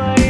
my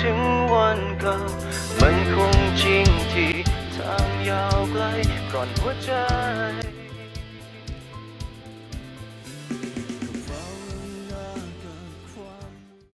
ถึงวันเก่า มันคงจริงที่ทางยาวไกลกร่อนหัวใจ